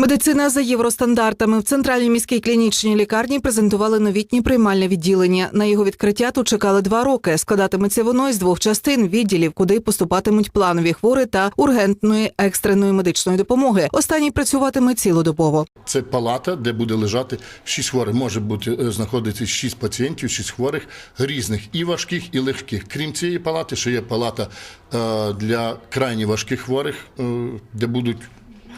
Медицина за євростандартами в центральній міській клінічній лікарні презентували новітнє приймальне відділення. На його відкриття тут чекали два роки. Складатиметься воно із двох частин відділів, куди поступатимуть планові хворі та ургентної екстреної медичної допомоги. Останній працюватиме цілодобово. Це палата, де буде лежати шість хворих. Може бути е, знаходитись шість пацієнтів, шість хворих різних і важких, і легких. Крім цієї палати, ще є палата е, для крайні важких хворих, е, де будуть.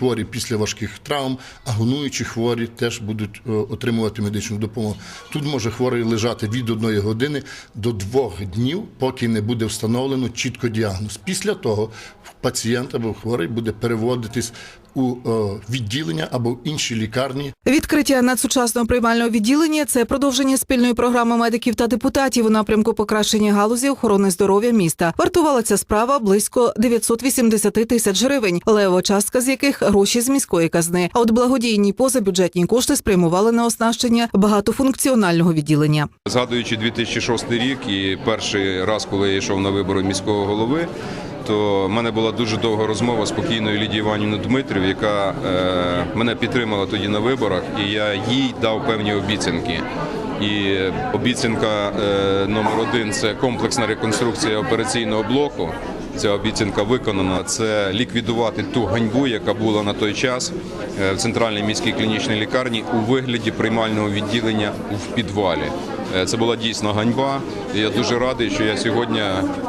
Хворі після важких травм, а гонуючі хворі теж будуть е, отримувати медичну допомогу. Тут може хворий лежати від одної години до двох днів, поки не буде встановлено чітко діагноз. Після того пацієнт або хворий буде переводитись у е, відділення або в інші лікарні Відкриття надсучасного приймального відділення це продовження спільної програми медиків та депутатів у напрямку покращення галузі охорони здоров'я міста. Вартувала ця справа близько 980 тисяч гривень, левова частка з яких гроші з міської казни. А от благодійні позабюджетні кошти спрямували на оснащення багатофункціонального відділення. Згадуючи 2006 рік і перший раз, коли я йшов на вибори міського голови, то в мене була дуже довга розмова з покійною Лідією Іванівною Дмитрів, яка е, мене підтримала тоді на виборах, і я їй дав певні обіцянки. І обіцянка е, номер один це комплексна реконструкція операційного блоку. Ця обіцянка виконана. Це ліквідувати ту ганьбу, яка була на той час е, в центральній міській клінічній лікарні у вигляді приймального відділення в підвалі. Е, Це була дійсно ганьба. І я дуже радий, що я сьогодні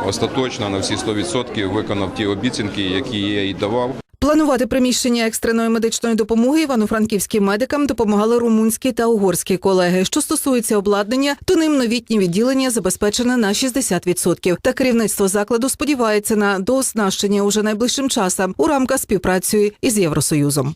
остаточно на всі 100% виконав ті обіцянки, які я їй давав. Планувати приміщення екстреної медичної допомоги івано-франківським медикам допомагали румунські та угорські колеги. Що стосується обладнання, то ним новітні відділення забезпечене на 60%. Та керівництво закладу сподівається на дооснащення уже найближчим часом у рамках співпраці із Євросоюзом.